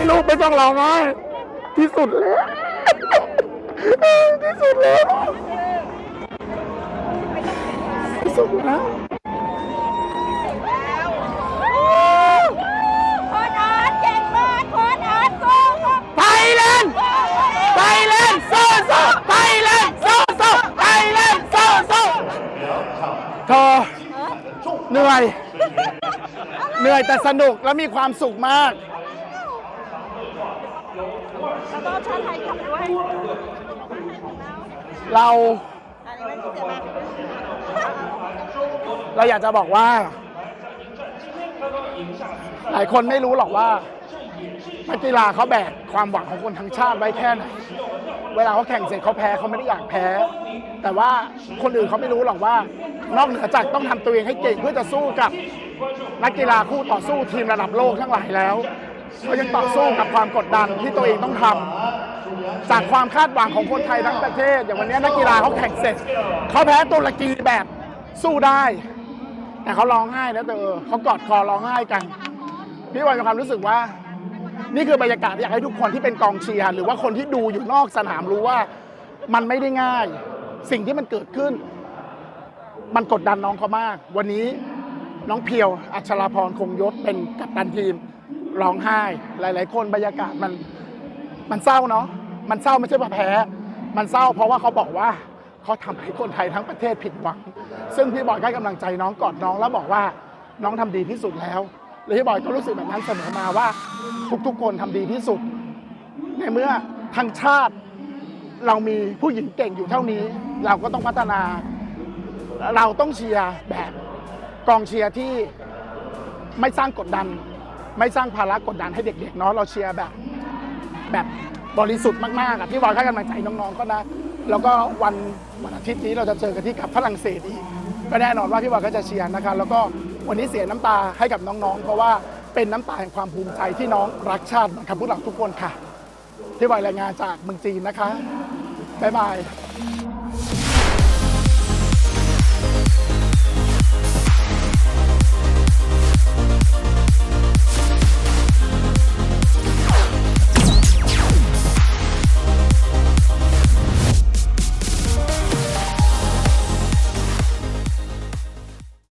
ต้องร้องไห้ที่สุดแล้ว ที่สุดแล้วที่สุดแล้วโค้ชอาร์ตเก่งมากโค้ชอาร์ตสู้สู้ไทยแลนด์ไทยแลนด์สู้สู้ไทยแลนด์สู้สู้ไทยแลนด์สู้สู้เธอเหนื่อย เหนื่อยแต่สนุกและมีความสุขมาก แล้วก็ชาติไทยขับด้วยเรา อันนี้ไม่เสียมากเราอยากจะบอกว่า หลายคนไม่รู้หรอกว่านักกีฬาเขาแบกความหวังของคนทั้งชาติไว้แค่ไหน เวลาเขาแข่งเสร็จเขาแพ้เขาไม่ได้อยากแพ้ แต่ว่าคนอื่นเขาไม่รู้หรอกว่า นอกเหนือจากต้องทำตัวเองให้เก่งเพื่อจะสู้กับนักกีฬาคู่ต่อสู้ทีมระดับโลกทั้งหลายแล้ว เขายังต่อสู้กับความกดดันที่ตัวเองต้องทำจากความคาดหวังของคนไทยทั้งประเทศ อย่างวันนี้นักกีฬาเขาแข่งเสร็จเขาแพ้ตุรกีแบบสู้ได้ แต่เขาร้องไห้นะเธอเขากอดคอร้องไห้กันพี่วันมีความรู้สึกว่า นี่คือบรรยากาศที่อยากให้ทุกคนที่เป็นกองเชียร์หรือว่าคนที่ดูอยู่นอกสนามรู้ว่ามันไม่ได้ง่าย สิ่งที่มันเกิดขึ้น มันกดดันน้องเขามาก วันนี้น้องเพียว อัชราพรคงยศเป็นกัปตันทีม ร้องไห้ หลาย ๆ คนบรรยากาศมันมันเศร้าเนาะมันเศร้าไม่ใช่ว่าแพ้ มันเศร้าเพราะว่าเขาบอกว่าเขาทำให้คนไทยทั้งประเทศผิดหวัง ซึ่งพี่บอยให้กำลังใจน้องกอดน้องแล้วบอกว่าน้องทำดีที่สุดแล้วและพี่บอยก็รู้สึกแบบนั้นเสมอมาว่า ทุกๆคนทำดีที่สุด ในเมื่อทั้งชาติเรามีผู้หญิงเก่งอยู่เท่านี้ เราก็ต้องพัฒนา เราต้องเชียร์แบบกองเชียร์ที่ไม่สร้างกดดัน ไม่สร้างภาระกดดันให้เด็กๆเนาะเราเชียร์แบบ แบบบริสุทธิ์มากๆอะพี่บอยให้กำลังใจน้องๆก็นะ แล้วก็วันวันอาทิตย์นี้เราจะเจอกันที่กับฝรั่งเศสอีกก็แน่นอนว่าพี่บอยก็จะเชียร์นะคะแล้วก็วันนี้เสียน้ำตาให้กับน้องๆ เพราะว่าเป็นน้ำตาแห่งความภูมิใจที่น้องรักชาติเหมือนกับพวกเราทุกคนค่ะพี่บอยรายงานจากเมืองจีนนะคะบ๊ายบาย